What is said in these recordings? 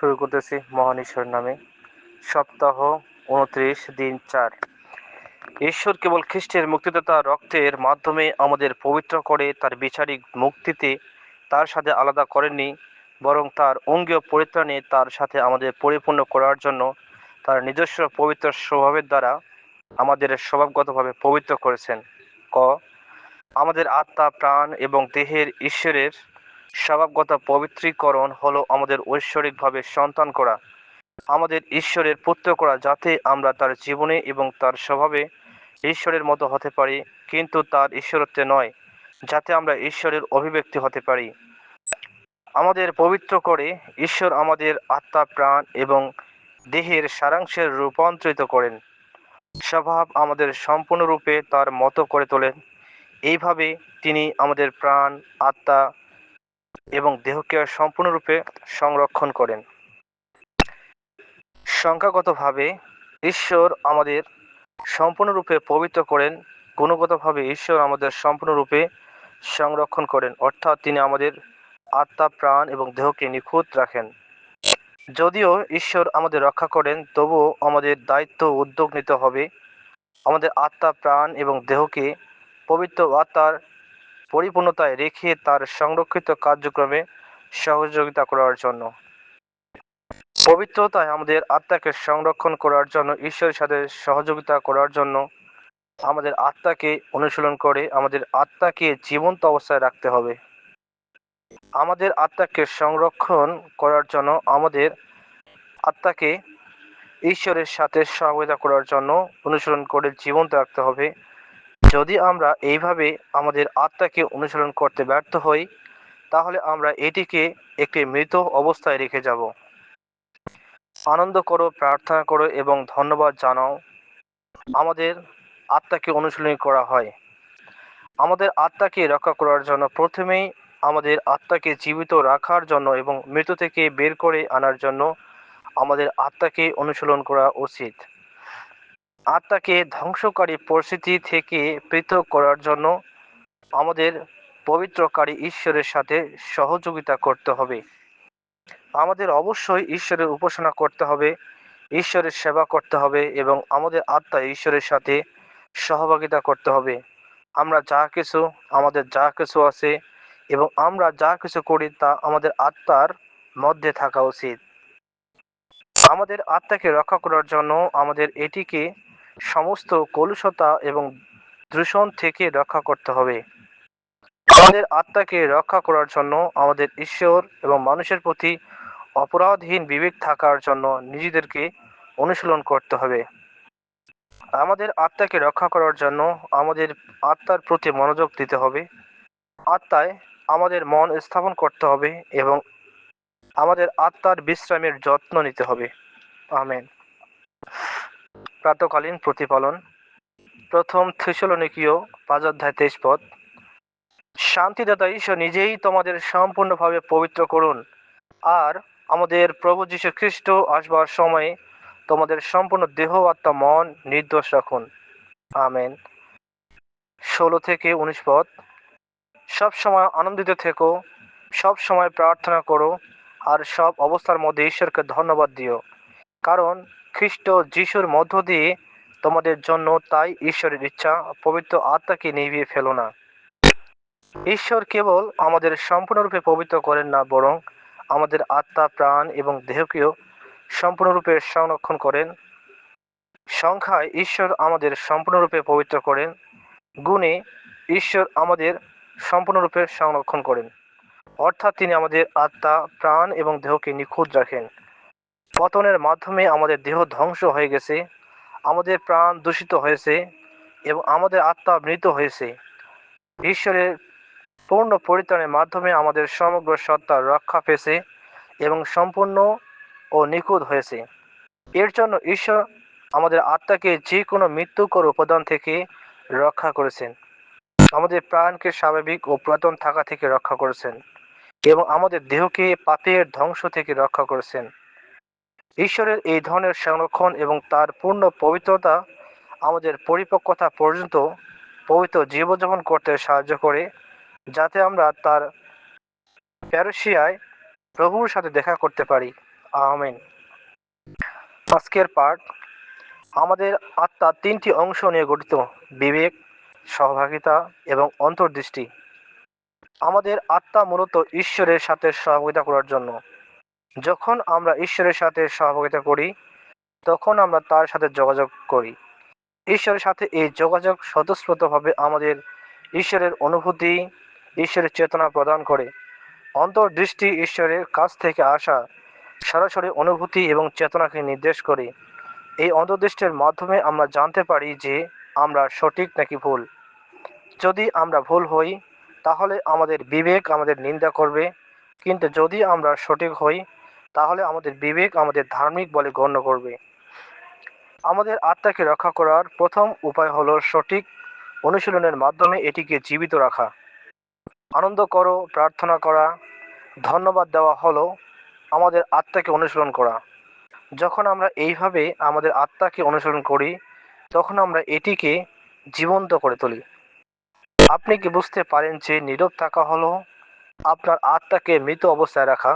শুরু করতেছি মহান ঈশ্বর নামে। সপ্তাহ উনত্রিশ দিন চার। ঈশ্বর কেবল খ্রিস্টের মুক্তিদাতা রক্তের মাধ্যমে আমাদের পবিত্র করে তার বিচারিক মুক্তিতে তার সাথে আলাদা করেননি, বরং তার অঙ্গীয় পরিত্রাণে তার সাথে আমাদের পরিপূর্ণ করার জন্য তার নিজস্ব পবিত্র স্বভাবের দ্বারা আমাদের স্বভাবগতভাবে পবিত্র করেছেন। ক, আমাদের আত্মা, প্রাণ এবং দেহের ঈশ্বরের স্বভাবগত পবিত্রীকরণ হলো আমাদের ঐশ্বরিকভাবে সন্তান করা, আমাদের ঈশ্বরের পুত্র করা যাতে আমরা তার জীবনে এবং তার স্বভাবে ঈশ্বরের মতো হতে পারি, কিন্তু তার ঈশ্বরত্বে নয়, যাতে আমরা ঈশ্বরের অভিব্যক্তি হতে পারি। আমাদের পবিত্র করে ঈশ্বর আমাদের আত্মা, প্রাণ এবং দেহের সারাংশের রূপান্তরিত করেন। স্বভাব আমাদের সম্পূর্ণরূপে তার মতো করে তোলেন। এইভাবে তিনি আমাদের প্রাণ, আত্মা এবং দেহকে সম্পূর্ণরূপে সংরক্ষণ করেন। সংখ্যাগতভাবে ঈশ্বর আমাদের সম্পূর্ণরূপে পবিত্র করেন, গুণগতভাবে ঈশ্বর আমাদের সম্পূর্ণরূপে সংরক্ষণ করেন, অর্থাৎ তিনি আমাদের আত্মা, প্রাণ এবং দেহকে নিখুঁত রাখেন। যদিও ঈশ্বর আমাদের রক্ষা করেন, তবুও আমাদের দায়িত্ব উদ্যোগ নিতে হবে। আমাদের আত্মা, প্রাণ এবং দেহকে পবিত্র আত্মার পরিপূর্ণতায় রেখে তার সংরক্ষিত কার্যক্রমে সহযোগিতা করার জন্য। পবিত্রতায় আমাদের আত্মাকে সংরক্ষণ করার জন্য, ঈশ্বরের সাথে সহযোগিতা করার জন্য আমাদের আত্মাকে অনুশীলন করে আমাদের আত্মাকে জীবন্ত অবস্থায় রাখতে হবে। আমাদের আত্মাকে সংরক্ষণ করার জন্য আমাদের আত্মাকে ঈশ্বরের সাথে সহযোগিতা করার জন্য অনুশীলন করে জীবন্ত রাখতে হবে। যদি আমরা এইভাবে আমাদের আত্মাকে অনুসরণ করতে ব্যর্থ হই, তাহলে আমরা এটিকে একটি মৃত অবস্থায় রেখে যাব। আনন্দ করো, প্রার্থনা করো এবং ধন্যবাদ জানাও। আমাদের আত্মাকে অনুশীলন করা হয়। আমাদের আত্মাকে রক্ষা করার জন্য প্রথমেই আমাদের আত্মাকে জীবিত রাখার জন্য এবং মৃত থেকে বের করে আনার জন্য আমাদের আত্মাকে অনুশীলন করা উচিত। আত্মাকে ধ্বংসকারী পরিস্থিতি থেকে পৃথক করার জন্য আমাদের পবিত্রকারী ঈশ্বরের সাথে সহযোগিতা করতে হবে। আমাদের অবশ্যই ঈশ্বরের উপাসনা করতে হবে, ঈশ্বরের সেবা করতে হবে এবং আমাদের আত্মা ঈশ্বরের সাথে সহভাগিতা করতে হবে। আমরা যা কিছু, আমাদের যা কিছু আছে এবং আমরা যা কিছু করি তা আমাদের আত্মার মধ্যে থাকা উচিত। আমাদের আত্মাকে রক্ষা করার জন্য আমাদের এটিকে সমস্ত কলুষতা এবং দূষণ থেকে রক্ষা করতে হবে। আমাদের আত্মাকে রক্ষা করার জন্য আমাদের ঈশ্বর এবং মানুষের প্রতি অপরাধহীন বিবেক থাকার জন্য নিজেদেরকে অনুশীলন করতে হবে। আমাদের আত্মাকে রক্ষা করার জন্য আমাদের আত্মার প্রতি মনোযোগ দিতে হবে। আত্মায় আমাদের মন স্থাপন করতে হবে এবং আমাদের আত্মার বিশ্রামের যত্ন নিতে হবে। আমেন। প্রাতকালীন প্রতিপালন। প্রথম থিসলনিকীয় পাঁচ অধ্যায় তেইশ পদ। শান্তিদাতা ঈশ্বর নিজেই তোমাদের সম্পূর্ণভাবে পবিত্র করুন। আর আমাদের প্রভু যীশু খ্রিস্ট আসবার সময়ে তোমাদের সম্পূর্ণ দেহ, আত্মা, মন নির্দোষ রাখুন। আমেন। ষোলো থেকে উনিশ পদ। সব সময় আনন্দিত থেকো, সব সময় প্রার্থনা করো, আর সব অবস্থার মধ্যে ঈশ্বরকে ধন্যবাদ দিও। কারণ খ্রিস্ট যিশুর মধ্য দিয়ে তোমাদের জন্য তাই ঈশ্বরের ইচ্ছা, পবিত্র আত্মাকে নিভিয়ে ফেলো না। ঈশ্বর কেবল আমাদের সম্পূর্ণরূপে পবিত্র করেন না, বরং আমাদের আত্মা, প্রাণ এবং দেহকেও সম্পূর্ণরূপে সংরক্ষণ করেন। সংখ্যায় ঈশ্বর আমাদের সম্পূর্ণরূপে পবিত্র করেন, গুণে ঈশ্বর আমাদের সম্পূর্ণরূপে সংরক্ষণ করেন। অর্থাৎ তিনি আমাদের আত্মা, প্রাণ এবং দেহকে নিখুঁত রাখেন। পতনের মাধ্যমে আমাদের দেহ ধ্বংস হয়ে গেছে, আমাদের প্রাণ দূষিত হয়েছে এবং আমাদের আত্মা মৃত হয়েছে। ঈশ্বরের পূর্ণ পরিত্রাণের মাধ্যমে আমাদের সমগ্র সত্তা রক্ষা পেয়েছে এবং সম্পূর্ণ ও নিখুঁত হয়েছে। এর জন্য ঈশ্বর আমাদের আত্মাকে যে কোনো মৃত্যুকর উপাদান থেকে রক্ষা করেছেন। আমাদের প্রাণকে স্বাভাবিক ও পুরাতন থাকা থেকে রক্ষা করেছেন এবং আমাদের দেহকে পাপের ধ্বংস থেকে রক্ষা করেছেন। ঈশ্বরের এই ধরনের সংরক্ষণ এবং তার পূর্ণ পবিত্রতা আমাদের পরিপক্কতা পর্যন্ত পবিত্র জীবনযাপন করতে সাহায্য করে, যাতে আমরা তার প্যারোসিয়ায় প্রভুর সাথে দেখা করতে পারি। আমেন। আজকের পাঠ আমাদের আত্মা তিনটি অংশ নিয়ে গঠিত, বিবেক, সহভাগিতা এবং অন্তর্দৃষ্টি। আমাদের আত্মা মূলত ঈশ্বরের সাথে সহযোগিতা করার জন্য। যখন আমরা ঈশ্বরের সাথে সহযোগিতা করি, তখন আমরা তার সাথে যোগাযোগ করি। ঈশ্বরের সাথে এই যোগাযোগ স্বতঃস্ফূর্তভাবে আমাদের ঈশ্বরের অনুভূতি, ঈশ্বরের চেতনা প্রদান করে। অন্তর্দৃষ্টি ঈশ্বরের কাছ থেকে আসা, সরাসরি অনুভূতি এবং চেতনাকে নির্দেশ করে। এই অন্তর্দৃষ্টির মাধ্যমে আমরা জানতে পারি যে আমরা সঠিক নাকি ভুল। যদি আমরা ভুল হই, তাহলে আমাদের বিবেক আমাদের নিন্দা করবে। কিন্তু যদি আমরা সঠিক হই তাহলে আমাদের বিবেক আমাদের ধার্মিক বলে গণ্য করবে। আমাদের আত্মাকে রক্ষা করার প্রথম উপায় হলো সঠিক অনুশীলনের মাধ্যমে এটিকে জীবিত রাখা। আনন্দ করো, প্রার্থনা করা, ধন্যবাদ দেওয়া হলো আমাদের আত্মাকে অনুশীলন করা। যখন আমরা এইভাবে আমাদের আত্মাকে অনুসরণ করি, তখন আমরা এটিকে জীবন্ত করে তুলি। আপনি কি বুঝতে পারেন যে নীরব থাকা হলো আপনার আত্মাকে মৃত অবস্থায় রাখা?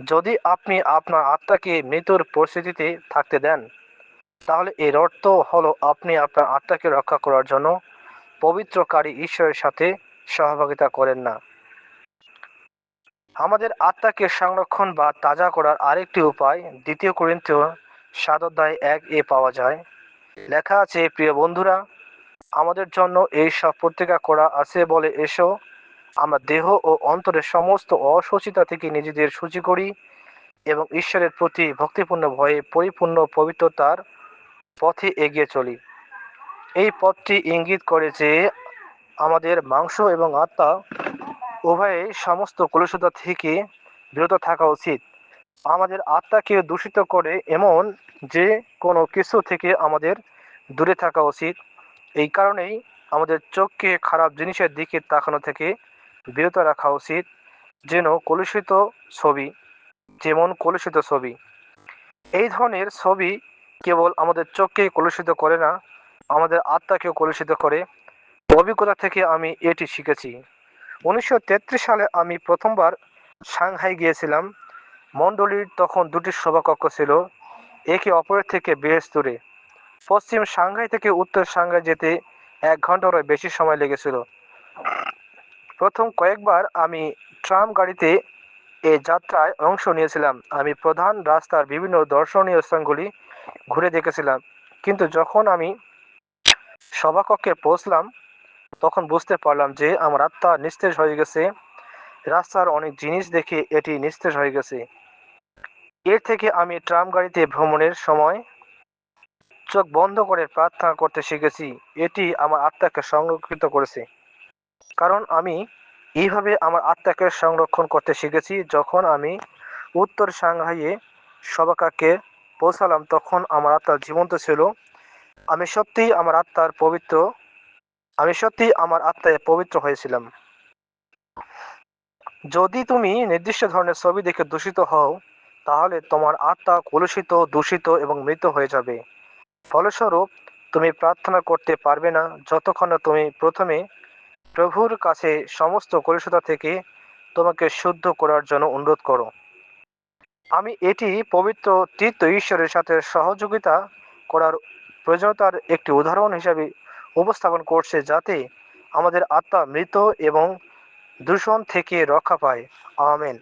যদি আপনি আপনার আত্মাকে মৃত্যুর পরিস্থিতিতে থাকতে দেন, তাহলে এর অর্থ হলো আপনি আপনার আত্মাকে রক্ষা করার জন্য পবিত্রকারী ঈশ্বরের সাথে সহভাগিতা করেন না। আমাদের আত্মাকে সংরক্ষণ বা তাজা করার আরেকটি উপায় দ্বিতীয় করিন্থীয় সাত অধ্যায় এক এ পাওয়া যায়। লেখা আছে, প্রিয় বন্ধুরা, আমাদের জন্য এই সব প্রতিজ্ঞা করা আছে বলে এসো। আমরা দেহ ও অন্তরের সমস্ত অসুচিতা থেকে নিজেদের সূচি করি এবং ঈশ্বরের প্রতি ভক্তিপূর্ণ ভয়ে পরিপূর্ণ পবিত্রতার পথে এগিয়ে চলি। এই পথটি ইঙ্গিত করে যে আমাদের মাংস এবং আত্মা উভয়ে সমস্ত কলুষতা থেকে বিরত থাকা উচিত। আমাদের আত্মাকে দূষিত করে এমন যে কোনো কিছু থেকে আমাদের দূরে থাকা উচিত। এই কারণেই আমাদের চোখকে খারাপ জিনিসের দিকে তাকানো থেকে বিরত রাখা উচিত যেন কলুষিত ছবি, যেমন কলুষিত ছবি। এই ধরনের ছবি কেবল আমাদের চোখকেই কলুষিত করে না, আমাদের আত্মাকেও কলুষিত করে। অভিজ্ঞতা থেকে আমি এটি শিখেছি। উনিশশো তেত্রিশ সালে আমি প্রথমবার সাংহাই গিয়েছিলাম। মণ্ডলীর তখন দুটি সভাকক্ষ ছিল, একে অপরের থেকে বেশ দূরে। পশ্চিম সাংহাই থেকে উত্তর সাংহাই যেতে এক ঘন্টারও বেশি সময় লেগেছিল। প্রথম কয়েকবার আমি ট্রাম গাড়িতে এই যাত্রায় অংশ নিয়েছিলাম। আমি প্রধান রাস্তার বিভিন্ন দর্শনীয় স্থানগুলি ঘুরে দেখেছিলাম। কিন্তু যখন আমি সভাকক্ষে পৌঁছলাম, তখন বুঝতে পারলাম যে আমার আত্মা নিস্তেজ হয়ে গেছে। রাস্তার অনেক জিনিস দেখে এটি নিস্তেজ হয়ে গেছে। এর থেকে আমি ট্রাম গাড়িতে ভ্রমণের সময় চোখ বন্ধ করে প্রার্থনা করতে শিখেছি। এটি আমার আত্মাকে সংরক্ষিত করেছে। কারণ আমি এইভাবে আমার আত্মাকে সংরক্ষণ করতে শিখেছি। যখন আমি উত্তর সাংহাইয়ে সবাকাকে পৌঁছালাম, তখন আমার আত্মা জীবন্ত ছিল। আমি সত্যিই আমার আত্মার পবিত্র, আমি সত্যি আমার আত্মায় পবিত্র হয়েছিলাম। যদি তুমি নির্দিষ্ট ধরনের ছবি দেখে দূষিত হও, তাহলে তোমার আত্মা কলুষিত, দূষিত এবং মৃত হয়ে যাবে। ফলস্বরূপ, তুমি প্রার্থনা করতে পারবে না। যতক্ষণ না তুমি প্রথমে প্রভুর কাছে সমস্ত কলুষতা থেকে তোমাকে শুদ্ধ করার জন্য অনুরোধ করো। আমি এটি পবিত্র তীর্থ ঈশ্বরের সাথে সহযোগিতা করার প্রয়োজনতার একটি উদাহরণ হিসাবে উপস্থাপন করছে যাতে আমাদের আত্মা মৃত এবং দূষণ থেকে রক্ষা পায়। আমেন।